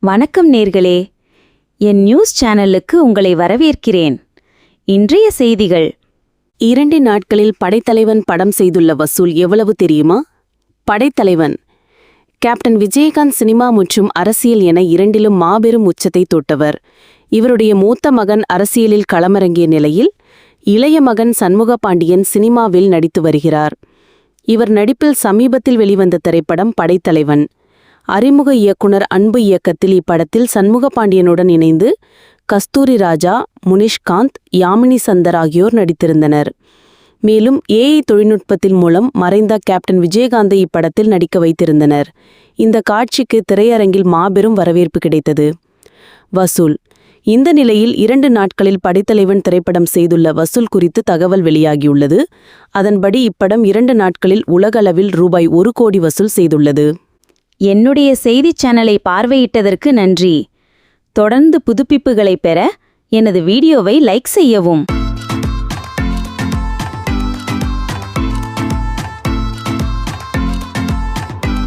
வணக்கம் நேர்களே. என் நியூஸ் சேனலுக்கு உங்களை வரவேற்கிறேன். இன்றைய செய்திகள். இரண்டு நாட்களில் படைத்தலைவன் படம் செய்துள்ள வசூல் எவ்வளவு தெரியுமா? படைத்தலைவன். கேப்டன் விஜயகாந்த் சினிமா மற்றும் அரசியல் என இரண்டிலும் மாபெரும் உச்சத்தை தொட்டவர். இவருடைய மூத்த மகன் அரசியலில் களமிறங்கிய நிலையில் இளைய மகன் சண்முக பாண்டியன் சினிமாவில் நடித்து வருகிறார். இவர் நடிப்பில் சமீபத்தில் வெளிவந்த திரைப்படம் படைத்தலைவன். அறிமுக இயக்குனர் அன்பு இயக்கத்தில் இப்படத்தில் சண்முக பாண்டியனுடன் இணைந்து கஸ்தூரி ராஜா முனிஷ்காந்த் யாமினி சந்தர் ஆகியோர் நடித்திருந்தனர். மேலும் ஏஐ தொழில்நுட்பத்தின் மூலம் மறைந்த கேப்டன் விஜயகாந்தை இப்படத்தில் நடிக்க வைத்திருந்தனர். இந்த காட்சிக்கு திரையரங்கில் மாபெரும் வரவேற்பு கிடைத்தது. வசூல். இந்த நிலையில் இரண்டு நாட்களில் படைத்தலைவன் திரைப்படம் செய்துள்ள வசூல் குறித்து தகவல் வெளியாகியுள்ளது. அதன்படி இப்படம் இரண்டு நாட்களில் உலகளவில் ரூபாய் ஒரு கோடி வசூல் செய்துள்ளது. என்னுடைய செய்திச் சேனலை பார்வையிட்டதற்கு நன்றி. தொடர்ந்து புதுப்பிப்புகளை பெற எனது வீடியோவை லைக் செய்யவும்.